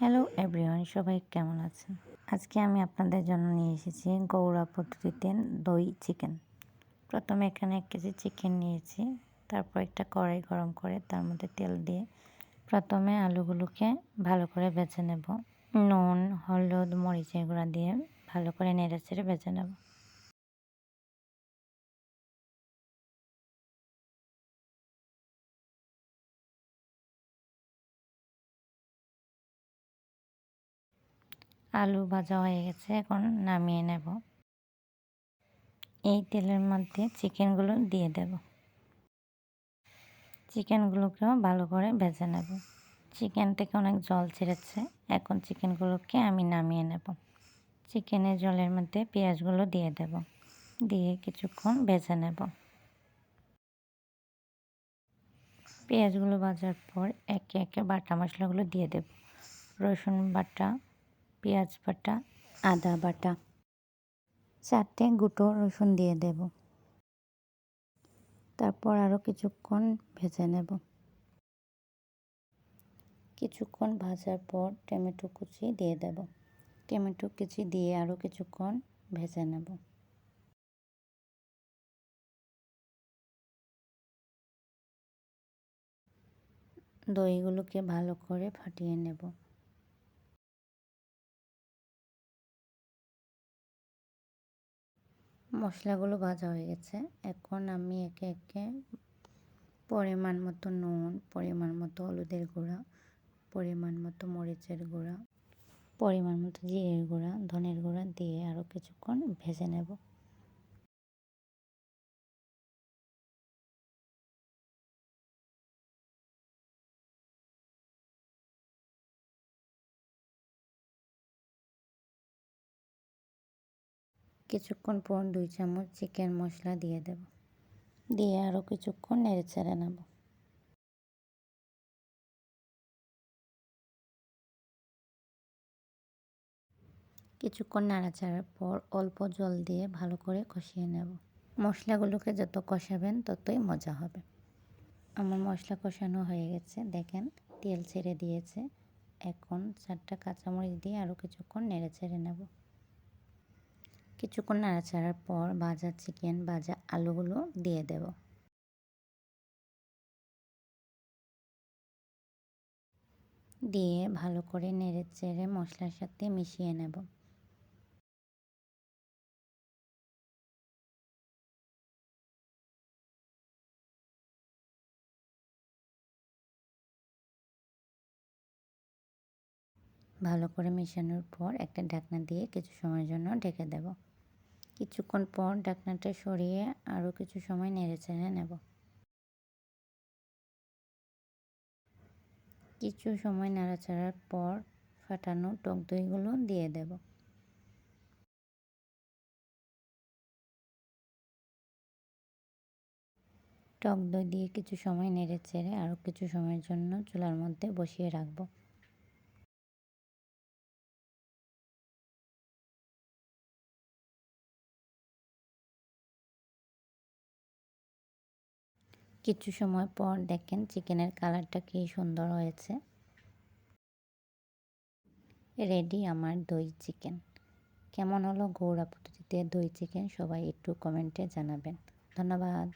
Hello everyone, সবাই কেমন আছেন? আজকে আমি আপনাদের জন্য নিয়ে এসেছি গৌড়া পদ্ধতিতে দই চিকেন। প্রথমে এখানে এক কেজি চিকেন নিয়েছি, তারপর একটা কড়াই গরম করে তার মধ্যে তেল দিয়ে প্রথমে আলুগুলোকে ভালো করে বেছে নেব। নুন, হলুদ, মরিচের গুঁড়া দিয়ে ভালো করে নেড়ে চেড়ে বেছে নেব। আলু ভাজা হয়ে গেছে, এখন নামিয়ে নেব। এই তেলের মধ্যে চিকেনগুলো দিয়ে দেব। চিকেনগুলোকেও ভালো করে ভেজে নেব। চিকেন থেকে অনেক জল ছেড়েছে, এখন চিকেনগুলোকে আমি নামিয়ে নেব। চিকেনের জলের মধ্যে পেঁয়াজগুলো দিয়ে দেব। দিয়ে কিছুক্ষণ ভেজে নেব। পেঁয়াজগুলো ভাজার পর একে একে বাটা মশলাগুলো দিয়ে দেব। রসুন বাটা পেঁয়াজ বাটা, আদা বাটা। চারটে গুঁটো রসুন দিয়ে দেব। তারপর আরও কিছুক্ষণ ভেজে নেব। কিছুক্ষণ ভাজার পর টমেটো কুচি দিয়ে দেব। টমেটো কুচি দিয়ে আরও কিছুক্ষণ ভেজে নেব। দইগুলোকে ভালো করে ফাটিয়ে নেব। মশলাগুলো ভাজা হয়ে গেছে। এখন আমি একে একে পরিমাণ মতো নুন, পরিমাণ মতো হলুদের গুঁড়া, পরিমাণ মতো মরিচের গুঁড়া, পরিমাণ মতো জিরের গুঁড়া, ধনের গুঁড়া দিয়ে আরও কিছুক্ষণ ভেজে নেব। কিছুক্ষণ পর দুই চামচ চিকেন মশলা দিয়ে দেব। দিয়ে আরও কিছুক্ষণ নেড়ে ছেড়ে নেব। কিছুক্ষণ নাড়াচাড়ার পর অল্প জল দিয়ে ভালো করে কষিয়ে নেব। মশলাগুলোকে যত কষাবেন ততই মজা হবে। আমার মশলা কষানো হয়ে গেছে। দেখেন তেল ছেড়ে দিয়েছে। এখন চারটা কাঁচামরিচ দিয়ে আরও কিছুক্ষণ নেড়ে ছেড়ে নেব। কিছুক্ষণ নাড়াচাড়ার পর ভাজা চিকেন, ভাজা আলুগুলো দিয়ে দেব। দিয়ে ভালো করে নেড়ে চেড়ে মশলার সাথে মিশিয়ে নেব। ভালো করে মেশানোর পর একটা ঢাকনা দিয়ে কিছু সময়ের জন্য ঢেকে দেব। কিছুক্ষণ পর ঢাকনাটা সরিয়ে আরও কিছু সময় নেড়ে চেড়ে নেব। কিছু সময় নাড়াচাড়ার পর ফাটানো টক দইগুলো দিয়ে দেব। টক দই দিয়ে কিছু সময় নেড়ে চেড়ে আরও কিছু সময়ের জন্য চুলার মধ্যে বসিয়ে রাখব। কিছু সময় পর দেখেন চিকেনের কালারটা কি সুন্দর হয়েছে। রেডি আমার দই চিকেন। কেমন হলো গৌড়া পদ্ধতিতে দই চিকেন সবাই একটু কমেন্টে জানাবেন। ধন্যবাদ।